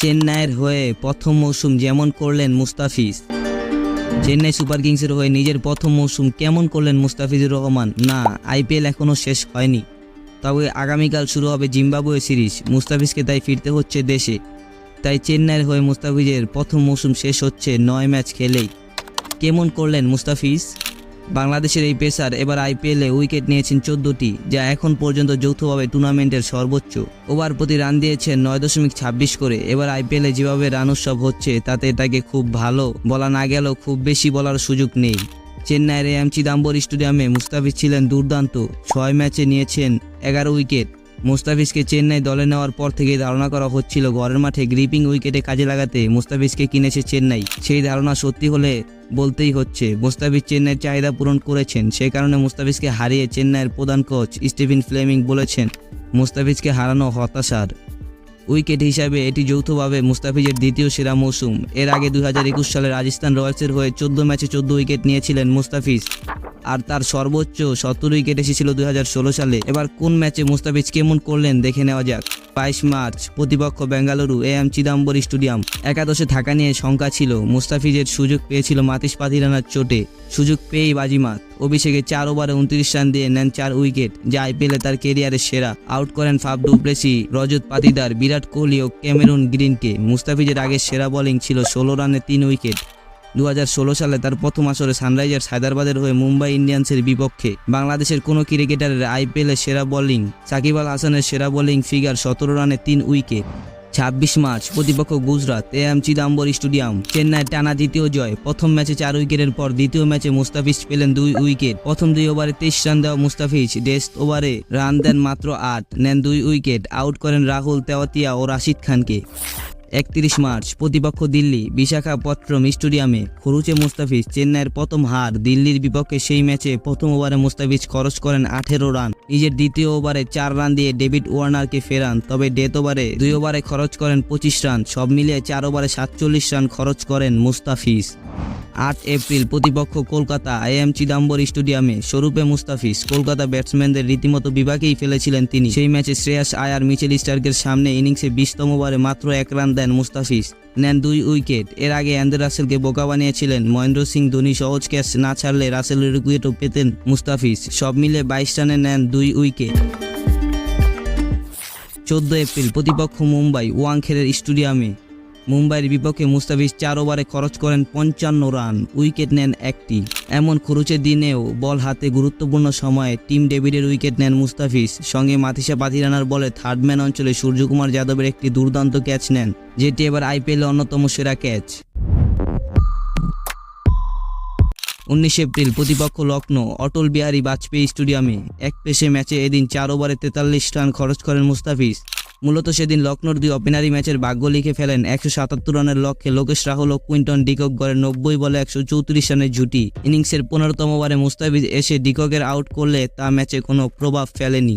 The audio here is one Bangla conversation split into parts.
চেন্নাইয়ের হয়ে প্রথম মৌসুম যেমন করলেন মুস্তাফিজ, চেন্নাই সুপার কিংসের হয়ে নিজের প্রথম মৌসুম কেমন করলেন মুস্তাফিজুর রহমান? না আইপিএল এখনও শেষ হয়নি। তবে আগামীকাল শুরু হবে জিম্বাবুয়ে সিরিজ। মুস্তাফিজকে তাই ফিরতে হচ্ছে দেশে। তাই চেন্নাইয়ের হয়ে মুস্তাফিজের প্রথম মৌসুম শেষ হচ্ছে নয় ম্যাচ খেলেই। কেমন করলেন মুস্তাফিজ? বাংলাদেশের এই পেসার এবার আইপিএলে উইকেট নিয়েছেন চোদ্দটি, যা এখন পর্যন্ত যৌথভাবে টুর্নামেন্টের সর্বোচ্চ। ওভার প্রতি রান দিয়েছেন নয় দশমিক ছাব্বিশ করে, এবার আইপিএলে যেভাবে রান উৎসব হচ্ছে, তাতে এটাকে খুব ভালো বলা না গেলেও খুব বেশি বলার সুযোগ নেই। চেন্নাইয়ের এম চিদাম্বর স্টেডিয়ামে মুস্তাফিজ ছিলেন দুর্দান্ত, ছয় ম্যাচে নিয়েছেন এগারো উইকেট। মুস্তাফিজকে চেন্নাই দলে নেওয়ার পর থেকে ধারণা করা হচ্ছিল ঘরের মাঠে গ্রিপিং উইকেটে কাজে লাগাতে মুস্তাফিজকে কিনেছে চেন্নাই। সেই ধারণা সত্যি হলে বলতেই হচ্ছে, মুস্তাফিজ চেন্নাইয়ের চাহিদা পূরণ করেছেন। সেই কারণে মুস্তাফিজকে হারিয়ে চেন্নাইয়ের প্রধান কোচ স্টিভেন ফ্লেমিং বলেছেন, মুস্তাফিজকে হারানো হতাশার। উইকেট হিসাবে এটি যৌথভাবে মুস্তাফিজের দ্বিতীয় সেরা মৌসুম। এর আগে দু হাজার একুশ সালে রাজস্থান রয়্যালসের হয়ে চোদ্দ ম্যাচে চোদ্দ উইকেট নিয়েছিলেন মুস্তাফিজ। আর তার সর্বোচ্চ সত্তর উইকেট এসেছিল দুই হাজার ষোলো সালে। এবার কোন ম্যাচে মুস্তাফিজ কেমন করলেন দেখে নেওয়া যাক। বাইশ মার্চ, প্রতিপক্ষ Bengaluru, A M Chidambaram stadium. একাদশে থাকা নিয়ে শঙ্কা ছিল। মুস্তাফিজের সুযোগ পেয়েছিল মাতিস পাতিরানার চোটে। সুযোগ পেয়েই বাজিমাত। অভিষেকে চার ওভারে উনত্রিশ রান দিয়ে নেন চার উইকেট। যা আইপিএলে তার কেরিয়ারের সেরা। আউট করেন Faf du Plessis Rajat Patidar, Virat Kohli ও ক্যামেরুন গ্রিনকে। মুস্তাফিজের আগে সেরা বোলিং ছিল ষোলো রানে তিন উইকেট। দু হাজার ষোলো সালে তার প্রথম আসরে সানরাইজার্স হায়দ্রাবাদের হয়ে মুম্বাই ইন্ডিয়ান্সের বিপক্ষে বাংলাদেশের কোনো ক্রিকেটারের আইপিএলের সেরা বোলিং, সাকিব আল হাসানের সেরা বোলিং ফিগার সতেরো রানে তিন উইকেট, ছাব্বিশ মার্চ প্রতিপক্ষ Gujarat A M Chidambaram stadium, Chennai টানা দ্বিতীয় জয়, প্রথম ম্যাচে চার উইকেটের পর দ্বিতীয় ম্যাচে মুস্তাফিজ পেলেন দুই উইকেট, প্রথম দুই ওভারে তেইশ রান দেওয়া মুস্তাফিজ টেস্ট ওভারে রান দেন মাত্র আট, নেন দুই উইকেট, আউট করেন রাহুল তেওয়াতিয়া ও রাশিদ খানকে। একত্রিশ মার্চ, প্রতিপক্ষ দিল্লি, বিশাখাপত্তনম স্টেডিয়ামে খরুচে মুস্তাফিজ চেন্নাইয়ের প্রথম হার, দিল্লির বিপক্ষে সেই ম্যাচে প্রথম ওভারে মুস্তাফিজ খরচ করেন আঠেরো রান। নিজের দ্বিতীয় ওভারে চার রান দিয়ে ডেভিড ওয়ার্নারকে ফেরান, তবে ডেথ ওভারে দুই ওভারে খরচ করেন পঁচিশ রান। সব মিলিয়ে চার ওভারে সাতচল্লিশ রান খরচ করেন মুস্তাফিজ। আট এপ্রিল প্রতিপক্ষ কলকাতা আই এম চিদাম্বর স্টেডিয়ামে স্বরূপে মুস্তাফিজ। কলকাতা ব্যাটসম্যানদের রীতিমতো বিভাগেই ফেলেছিলেন তিনি। সেই ম্যাচে শ্রেয়াস আয়ার, মিচেল স্টার্কের সামনে ইনিংসে বিশতম ওভারে মাত্র এক রান দেন মুস্তাফিজ। নেন দুই উইকেট। এর আগে অ্যান্ড্রে রাসেলকে বোকা বানিয়েছিলেন মহেন্দ্র সিং ধোনি সহজ ক্যাচ না ছাড়লে রাসেলের উইকেটও পেতেন মুস্তাফিজ। সব মিলে বাইশ রানে নেন দুই উইকেট। চোদ্দ এপ্রিল প্রতিপক্ষ মুম্বাই ওয়াংখেড়ের স্টেডিয়ামে মুম্বাইয়ের বিপক্ষে মুস্তাফিজ চার ওভারে খরচ করেন পঞ্চান্ন রান, উইকেট নেন একটি। এমন খরচের দিনেও বল হাতে গুরুত্বপূর্ণ সময়ে টিম ডেভিডের উইকেট নেন মুস্তাফিজ। সঙ্গে মাথিসা পাতিরানার বলে থার্ডম্যান অঞ্চলে সূর্যকুমার যাদবের একটি দুর্দান্ত ক্যাচ নেন, যেটি এবার আইপিএলের অন্যতম সেরা ক্যাচ। উনিশ এপ্রিল প্রতিপক্ষ লখনৌ অটল বিহারী বাজপেয়ী স্টেডিয়ামে। এক পেশে ম্যাচে এদিন চার ওভারে তেতাল্লিশ রান খরচ করেন মুস্তাফিজ। মূলত সেদিন লখনৌর দুই ওপেনারি ম্যাচের ভাগ্য লিখে ফেলেন একশো সাতাত্তর রানের লক্ষ্যে লোকেশ রাহুল ও কুইন্টন ডিকক গড়ে নব্বই বলে একশো চৌত্রিশ রানের জুটি ইনিংসের পনেরোতম ওভারে মুস্তাফিজ এসে ডিককের আউট করলে তা ম্যাচে কোনো প্রভাব ফেলেনি।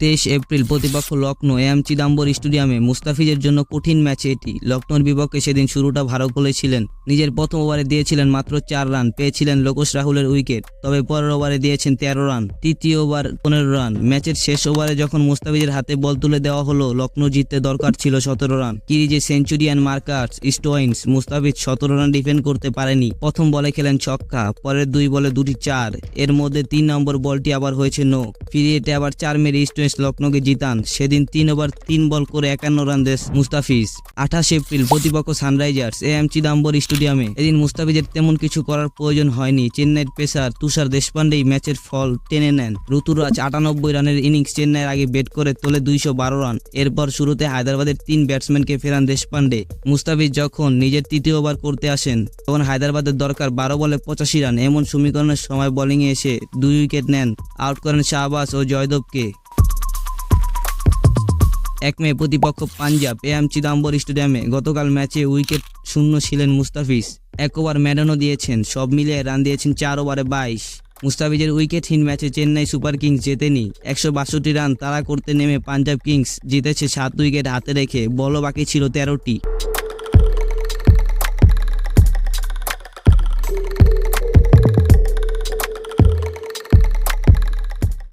তেইশ এপ্রিল প্রতিপক্ষ লখনৌ এম চিদাম্বর স্টেডিয়ামে মুস্তাফিজের জন্য কঠিন ম্যাচ এটি। লখনৌর বিপক্ষে সেদিন শুরুটা ভালো করেছিলেন নিজের প্রথম ওভারে দিয়েছিলেন মাত্র চার রান, পেয়েছিলেন লোকেশ রাহুলের উইকেট, তবে পরের ওভারে দিয়েছেন তেরো রান, তৃতীয় ওভার পনেরো রান। ম্যাচের শেষ ওভারে যখন মুস্তাফিজের হাতে বল তুলে দেওয়া হলো লখনৌ জিততে দরকার ছিল সতেরো রান। কিরিজে সেঞ্চুরিয়ান মার্কার্স স্টোইন্স মুস্তাফিজ সতেরো রান ডিফেন্ড করতে পারেনি। প্রথম বলে খেলেন ছক্কা, পরের দুই বলে দুটি চার। এর মধ্যে তিন নম্বর বলটি আবার হয়েছে নো। ফিরিয়েতে আবার চার মেরে স্টোয়েন্স লখনৌকে জিতান সেদিন তিন ওভার তিন বল করে একান্ন রান দেশ মুস্তাফিজ। আঠাশ এপ্রিল প্রতিপক্ষ সানরাইজার্স এ এম চিদাম্বর স্টেডিয়ামে। এদিন মুস্তাফিজের তেমন কিছু করার প্রয়োজন হয়নি। চেন্নাইয়ের পেসার তুষার দেশপান্ডেই ম্যাচের ফল টেনে নেন। ঋতুরাজ আটানব্বই রানের ইনিংস চেন্নাইয়ের আগে বেট করে তোলে দুইশো বারো রান। এরপর শুরুতে হায়দ্রাবাদের তিন ব্যাটসম্যানকে ফেরান দেশপান্ডে মুস্তাফিজ যখন নিজের তৃতীয় ওভার করতে আসেন, তখন হায়দ্রাবাদের দরকার বারো বলে পঁচাশি রান। এমন সমীকরণের সময় বোলিংয়ে এসে দুই উইকেট নেন। আউট করেন শাহবাজ ও জয়দেবকে। এক মে প্রতিপক্ষ পাঞ্জাব, এ এম চিদাম্বর স্টেডিয়ামে গতকাল ম্যাচে উইকেট শূন্য ছিলেন মুস্তাফিজ। এক ওভার ম্যাডানও দিয়েছেন, সব মিলিয়ে রান দিয়েছেন চার ওভারে বাইশ। মুস্তাফিজের উইকেটহীন ম্যাচে চেন্নাই সুপার কিংস জেতেনি একশো বাষট্টি রান তারা করতে নেমে পাঞ্জাব কিংস জিতেছে সাত উইকেট হাতে রেখে, বলও বাকি ছিল তেরোটি।